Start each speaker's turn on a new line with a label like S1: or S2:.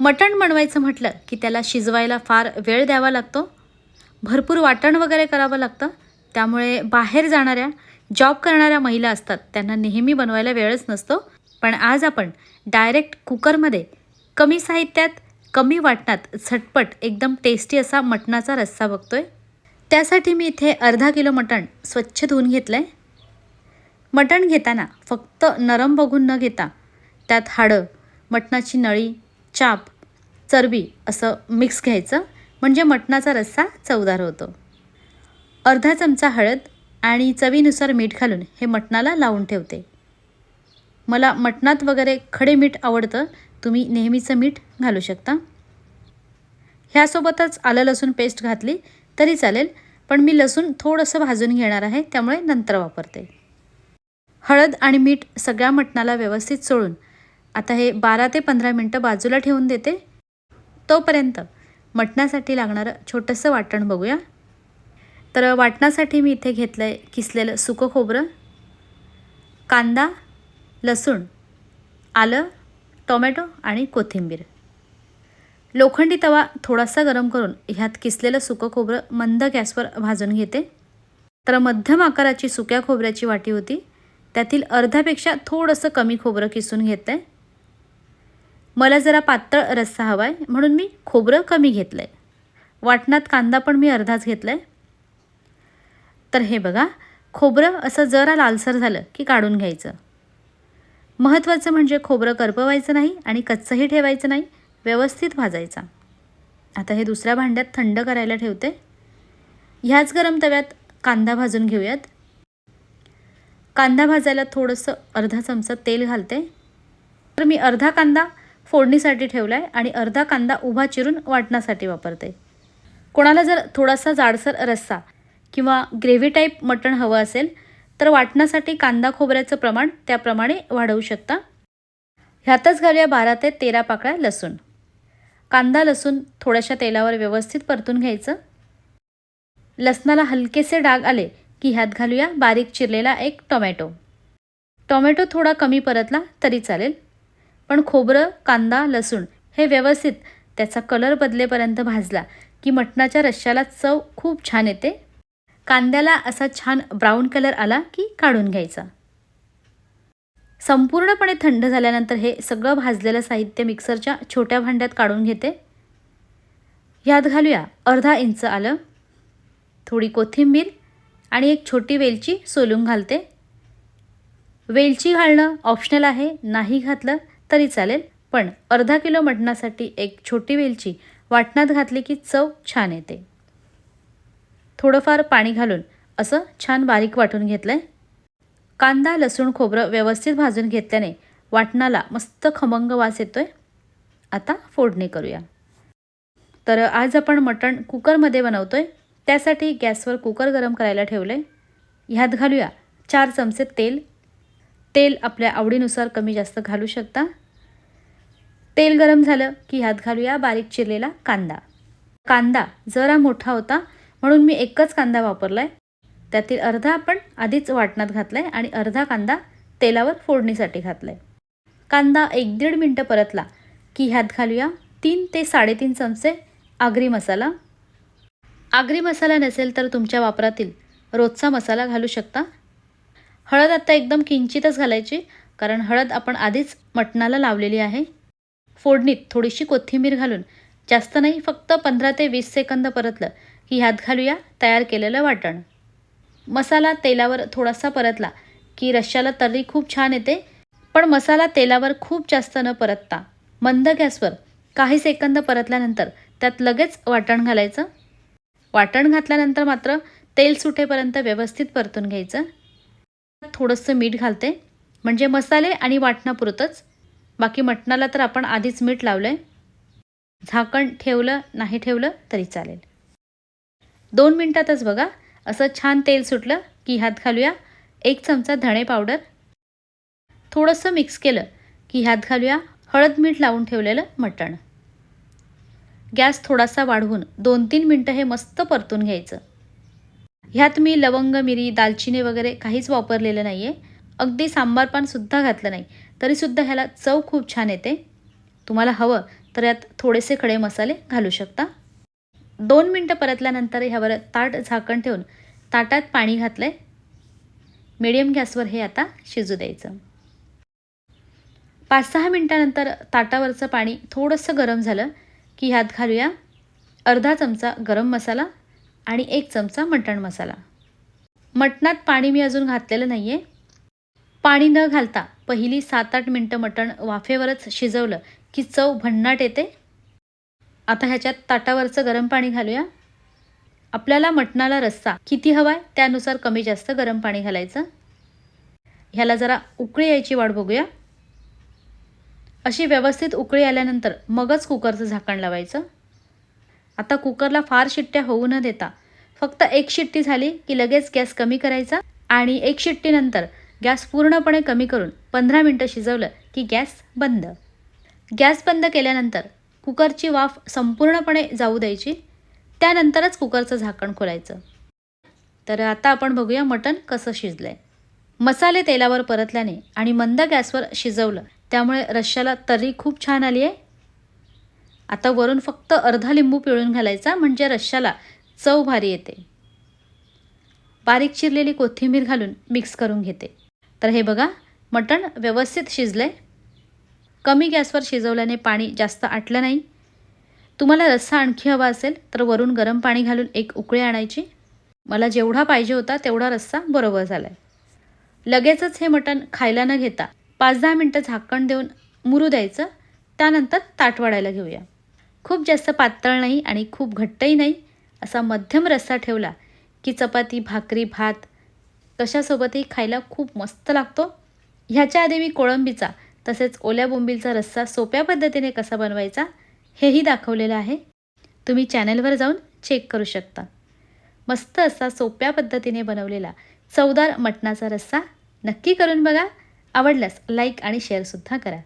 S1: मटण बनवायचं म्हटलं की त्याला शिजवायला फार वेळ द्यावा लागतो. भरपूर वाटण वगैरे करावं लागतं. त्यामुळे बाहेर जाणाऱ्या जॉब करणाऱ्या महिला असतात. त्यांना नेहमी बनवायला वेळच नसतो. पण आज आपण डायरेक्ट कुकरमध्ये कमी साहित्यात कमी वाटणात झटपट एकदम टेस्टी असा मटणाचा रस्सा बघतोय. त्यासाठी मी इथे अर्धा किलो मटण स्वच्छ धुवून घेतलं आहे मटण घेताना फक्त नरम बघून न घेता त्यात हाडं मटणाची नळी चाप चरबी असं मिक्स घ्यायचं. म्हणजे मटणाचा रस्सा चवदार होतो. अर्धा चमचा हळद आणि चवीनुसार मीठ घालून हे मटणाला लावून ठेवते. मला मटणात वगैरे खडे मीठ आवडतं. तुम्ही नेहमीचं मीठ घालू शकता. ह्यासोबतच आलं लसूण पेस्ट घातली तरी चालेल पण मी लसूण थोडंसं भाजून घेणार आहे त्यामुळे नंतर वापरते. हळद आणि मीठ सगळ्या मटणाला व्यवस्थित चोळून आता हे बारा ते पंधरा मिनटं बाजूला ठेवून देते. तोपर्यंत मटणासाठी लागणारं छोटंसं वाटण बघूया. तर वाटणासाठी मी इथे घेतलं आहे किसलेलं सुकं खोबरं कांदा लसूण आलं टोमॅटो आणि कोथिंबीर. लोखंडी तवा थोडासा गरम करून ह्यात किसलेलं सुकं खोबरं मंद गॅसवर भाजून घेते. तर मध्यम आकाराची सुक्या खोबऱ्याची वाटी होती. त्यातील अर्ध्यापेक्षा थोडंसं कमी खोबरं किसून घेतं आहे मला जरा पातळ रस्सा हवा आहे म्हणून मी खोबरं कमी घेतलं आहे वाटणात कांदा पण मी अर्धाच घेतला आहे तर हे बघा खोबरं असं जरा लालसर झालं की काढून घ्यायचं. महत्त्वाचं म्हणजे खोबरं करपवायचं नाही आणि कच्चंही ठेवायचं नाही व्यवस्थित भाजायचा. आता हे दुसऱ्या भांड्यात थंड करायला ठेवते. ह्याच गरम तव्यात कांदा भाजून घेऊयात. कांदा भाजायला थोडंसं अर्धा चमचा तेल घालते. तर मी अर्धा कांदा फोडणीसाठी ठेवला आहे आणि अर्धा कांदा उभा चिरून वाटण्यासाठी वापरते. कोणाला जर थोडासा जाडसर रस्सा किंवा ग्रेव्ही टाईप मटण हवं असेल तर वाटण्यासाठी कांदा खोबऱ्याचं प्रमाण त्याप्रमाणे वाढवू शकता. ह्यातच घालूया बारा ते तेरा पाकळ्या लसूण. कांदा लसूण थोड्याशा तेलावर व्यवस्थित परतून घ्यायचं. लसणाला हलकेसे डाग आले की ह्यात घालूया बारीक चिरलेला एक टोमॅटो. टोमॅटो थोडा कमी परतला तरी चालेल. पण खोबरं कांदा लसूण हे व्यवस्थित त्याचा कलर बदलेपर्यंत भाजला की मटणाच्या रश्श्याला चव खूप छान येते. कांद्याला असा छान ब्राऊन कलर आला की काढून घ्यायचा. संपूर्णपणे थंड झाल्यानंतर हे सगळं भाजलेलं साहित्य मिक्सरच्या छोट्या भांड्यात काढून घेते. ह्यात घालूया अर्धा इंच आलं थोडी कोथिंबीर आणि एक छोटी वेलची सोलून घालते. वेलची घालणं ऑप्शनल आहे नाही घातलं तरी चालेल पण अर्धा किलो मटणासाठी एक छोटी वेलची वाटणात घातली की चव छान येते. थोडंफार पाणी घालून असं छान बारीक वाटून घेतलं आहे कांदा लसूण खोबरं व्यवस्थित भाजून घेतल्याने वाटणाला मस्त खमंग वास येतोय. आता फोडणी करूया. तर आज आपण मटण कुकरमध्ये बनवतोय. त्यासाठी गॅसवर कुकर गरम करायला ठेवलं आहे ह्यात घालूया चार चमचे तेल तेल आपल्या आवडीनुसार कमी जास्त घालू शकता. तेल गरम झालं की ह्यात घालूया बारीक चिरलेला कांदा. कांदा जरा मोठा होता म्हणून मी एकच कांदा वापरला आहे त्यातील अर्धा आपण आधीच वाटणात घातला आहे आणि अर्धा कांदा तेलावर फोडणीसाठी घातला आहे कांदा एक दीड मिनटं परतला की ह्यात घालूया तीन ते साडेतीन चमचे आगरी मसाला. आगरी मसाला नसेल तर तुमच्या वापरातील रोजचा मसाला घालू शकता. हळद आता एकदम किंचितच घालायची कारण हळद आपण आधीच मटणाला लावलेली आहे. फोडणीत थोडीशी कोथिंबीर घालून जास्त नाही फक्त पंधरा ते वीस सेकंद परतलं की ह्यात घालूया तयार केलेलं वाटण. मसाला तेलावर थोडासा परतला की रश्श्याला तर्री खूप छान येते पण मसाला तेलावर खूप जास्त न परतता मंद गॅसवर काही सेकंद परतल्यानंतर त्यात लगेच वाटण घालायचं. वाटण घातल्यानंतर मात्र तेल सुटेपर्यंत व्यवस्थित परतून घ्यायचं. थोडंसं मीठ घालते. म्हणजे मसाले आणि वाटणापुरतंच बाकी मटणाला तर आपण आधीच मीठ लावलं आहे झाकण ठेवलं नाही ठेवलं तरी चालेल. दोन मिनटातच बघा. असं छान तेल सुटलं की ह्यात घालूया. एक चमचा धणे पावडर. थोडंसं मिक्स केलं की ह्यात घालूया हळद मीठ लावून ठेवलेलं मटण. गॅस थोडासा वाढवून दोन तीन मिनटं हे मस्त परतून घ्यायचं. ह्यात मी लवंग मिरी दालचिनी वगैरे काहीच वापरलेलं नाही आहे अगदी सांबार पानसुद्धा घातलं नाही. तरीसुद्धा ह्याला चव खूप छान येते. तुम्हाला हवं तर यात थोडेसे खडे मसाले घालू शकता. दोन मिनटं परतल्यानंतर ह्यावर ताट झाकण ठेवून ताटात पाणी घातलं आहे मिडियम गॅसवर हे आता शिजू द्यायचं. पाच सहा मिनटानंतर ताटावरचं पाणी थोडंसं गरम झालं की ह्यात घालूया अर्धा चमचा गरम मसाला. आणि एक चमचा मटण मसाला. मटणात पाणी मी अजून घातलेलं नाही आहे पाणी न घालता पहिली सात आठ मिनटं मटण वाफेवरच शिजवलं की चव भन्नाट येते. आता ह्याच्यात ताटावरचं गरम पाणी घालूया. आपल्याला मटणाला रस्सा किती हवा आहे त्यानुसार कमी जास्त गरम पाणी घालायचं. ह्याला जरा उकळी यायची वाट बघूया. अशी व्यवस्थित उकळी आल्यानंतर मगच कुकरचं झाकण लावायचं. आता कुकरला फार शिट्ट्या होऊ न देता. फक्त एक शिट्टी झाली की लगेच गॅस कमी करायचा आणि एक शिट्टीनंतर गॅस पूर्णपणे कमी करून पंधरा मिनटं शिजवलं की गॅस बंद. गॅस बंद केल्यानंतर कुकरची वाफ संपूर्णपणे जाऊ द्यायची. त्यानंतरच कुकरचं झाकण खोलायचं. तर आता आपण बघूया मटण कसं शिजलं आहे मसाले तेलावर परतल्याने आणि मंद गॅसवर शिजवलं त्यामुळे रश्श्याला तर्री खूप छान आली आहे आता वरून फक्त अर्धा लिंबू पिळून घालायचा म्हणजे रश्श्याला चव भारी येते. बारीक चिरलेली कोथिंबीर घालून मिक्स करून घेते. तर हे बघा मटण व्यवस्थित शिजलंय. कमी गॅसवर शिजवल्याने पाणी जास्त आटलं नाही. तुम्हाला रस्सा आणखी हवा असेल तर वरून गरम पाणी घालून एक उकळी आणायची. मला जेवढा पाहिजे होता तेवढा रस्सा बरोबर झाला आहे लगेचच हे मटण खायला न घेता पाच दहा मिनटं झाकण देऊन मुरू द्यायचं. त्यानंतर ताट वाढायला घेऊया. खूप जास्त पातळ नाही आणि खूप घट्टही नाही असा मध्यम रस्सा ठेवला की चपाती भाकरी भात कशासोबतही खायला खूप मस्त लागतो. ह्याच्या आधी मी कोळंबीचा तसेच ओल्या बोंबीलचा रस्सा सोप्या पद्धतीने कसा बनवायचा हेही दाखवलेलं आहे. तुम्ही चॅनलवर जाऊन चेक करू शकता. मस्त असा सोप्या पद्धतीने बनवलेला चवदार मटणाचा रस्सा नक्की करून बघा. आवडल्यास लाईक आणि शेअरसुद्धा करा.